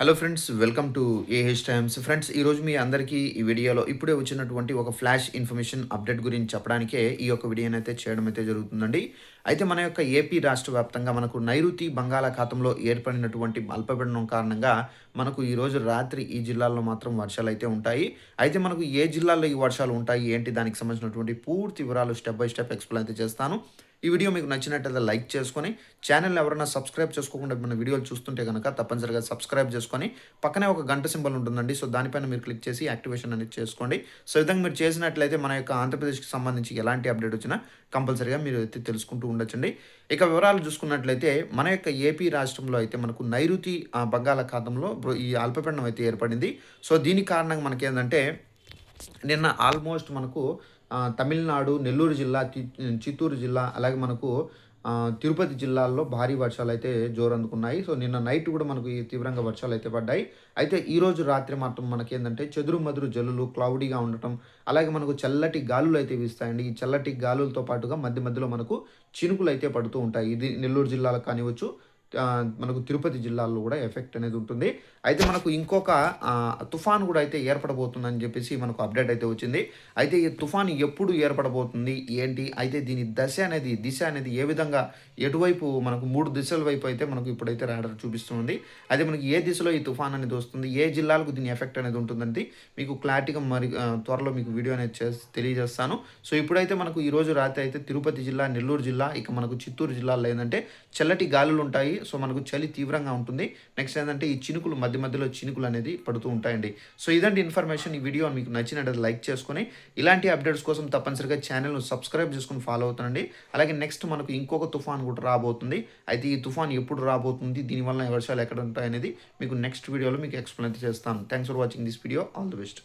Hello friends welcome to A H times friends ఈరోజు మీ అందరికీ ఈ వీడియోలో ఇప్పుడే వచ్చినటువంటి ఒక ఫ్లాష్ ఇన్ఫర్మేషన్ అప్డేట్ గురించి చెప్పడానికే ఈ యొక్క వీడియోని అయితే చేయడం అయితే జరుగుతుందండి. అయితే మన యొక్క ఏపీ రాష్ట్ర వ్యాప్తంగా మనకు నైరుతి బంగాళాఖాతంలో ఏర్పడినటువంటి అల్పపీడనం కారణంగా మనకు ఈరోజు రాత్రి ఈ జిల్లాల్లో మాత్రం వర్షాలు అయితే ఉంటాయి. అయితే మనకు ఏ జిల్లాల్లో ఈ వర్షాలు ఉంటాయి ఏంటి దానికి సంబంధించినటువంటి పూర్తి వివరాలు స్టెప్ బై స్టెప్ ఎక్స్ప్లెయిన్ అయితే చేస్తాను. ఈ వీడియో మీకు నచ్చినట్లయితే లైక్ చేసుకొని ఛానల్ ఎవరైనా సబ్స్క్రైబ్ చేసుకోకుండా మన వీడియోలు చూస్తుంటే కనుక తప్పనిసరిగా సబ్స్క్రైబ్ చేసుకొని పక్కనే ఒక గంట సింబల్ ఉంటుందండి. సో దానిపైన మీరు క్లిక్ చేసి యాక్టివేషన్ అనేది చేసుకోండి. సో విధంగా మీరు చేసినట్లయితే మన యొక్క ఆంధ్రప్రదేశ్కి సంబంధించి ఎలాంటి అప్డేట్ వచ్చినా కంపల్సరీగా మీరు అయితే తెలుసుకుంటూ ఉండొచ్చండి. ఇక వివరాలు చూసుకున్నట్లయితే మన యొక్క ఏపీ రాష్ట్రంలో అయితే మనకు నైరుతి ఆ, బంగాళాఖాతంలో ఈ అల్పపీడనం అయితే ఏర్పడింది. సో దీని కారణంగా మనకి ఏంటంటే నిన్న ఆల్మోస్ట్ మనకు తమిళనాడు నెల్లూరు జిల్లా తి- చిత్తూరు జిల్లా అలాగే మనకు తిరుపతి జిల్లాల్లో భారీ వర్షాలు అయితే జోరందుకున్నాయి. సో నిన్న నైట్ కూడా మనకు ఈ తీవ్రంగా వర్షాలు అయితే పడ్డాయి. అయితే ఈరోజు రాత్రి మాత్రం మనకి ఏంటంటే చెదురు మదురు జల్లులు క్లౌడీగా ఉండటం అలాగే మనకు చల్లటి గాలులు అయితే వీస్తాయండి. ఈ చల్లటి గాలులతో పాటుగా మధ్య మధ్యలో మనకు చినుకులు అయితే పడుతూ ఉంటాయి. ఇది నెల్లూరు జిల్లాలో కానివచ్చు మనకు తిరుపతి జిల్లాలో కూడా ఎఫెక్ట్ అనేది ఉంటుంది. అయితే మనకు ఇంకొక తుఫాన్ కూడా అయితే ఏర్పడబోతుందని చెప్పేసి మనకు అప్డేట్ అయితే వచ్చింది. అయితే ఈ తుఫాన్ ఎప్పుడు ఏర్పడబోతుంది? ఏంటి? అయితే దీని దశ అనేది దిశ అనేది ఏ విధంగా ఎటువైపు మనకు మూడు దిశల వైపు అయితే మనకు ఇప్పుడైతే రాడర్ చూపిస్తుంది అయితే మనకి ఏ దిశలో ఈ తుఫాన్ అనేది వస్తుంది? ఏ జిల్లాలకు దీని ఎఫెక్ట్ అనేది ఉంటుందంటే మీకు క్లారిటీగా మరి త్వరలో మీకు వీడియో అనేది చేసి తెలియజేస్తాను. సో ఇప్పుడైతే మనకు ఈరోజు రాత్రి అయితే తిరుపతి జిల్లా నెల్లూరు జిల్లా ఇక మనకు చిత్తూరు జిల్లాలో ఏంటంటే చల్లటి గాలులు ఉంటాయి. సో మనకు చలి తీవ్రంగా ఉంటుంది. నెక్స్ట్ ఏంటంటే ఈ చినుకులు మధ్య మధ్యలో చినుకులు అనేది పడుతూ ఉంటాయండి. సో ఇదండి ఇన్ఫర్మేషన్ ఈ వీడియో మీకు నచ్చినట్టు లైక్ చేసుకొని ఇలాంటి అప్డేట్స్ కోసం తప్పనిసరిగా ఛానల్ను సబ్స్క్రైబ్ చేసుకుని ఫాలో అవుతానండి అలాగే నెక్స్ట్ మనకు ఇంకొక తుఫాన్ కూడా రాబోతుంది. అయితే ఈ తుఫాన్ ఎప్పుడు రాబోతుంది దీనివల్ల వర్షాలు ఎక్కడ ఉంటాయనేది మీకు నెక్స్ట్ వీడియోలో మీకు ఎక్స్ప్లెయిన్ చేస్తాను. Thanks for watching this video all the best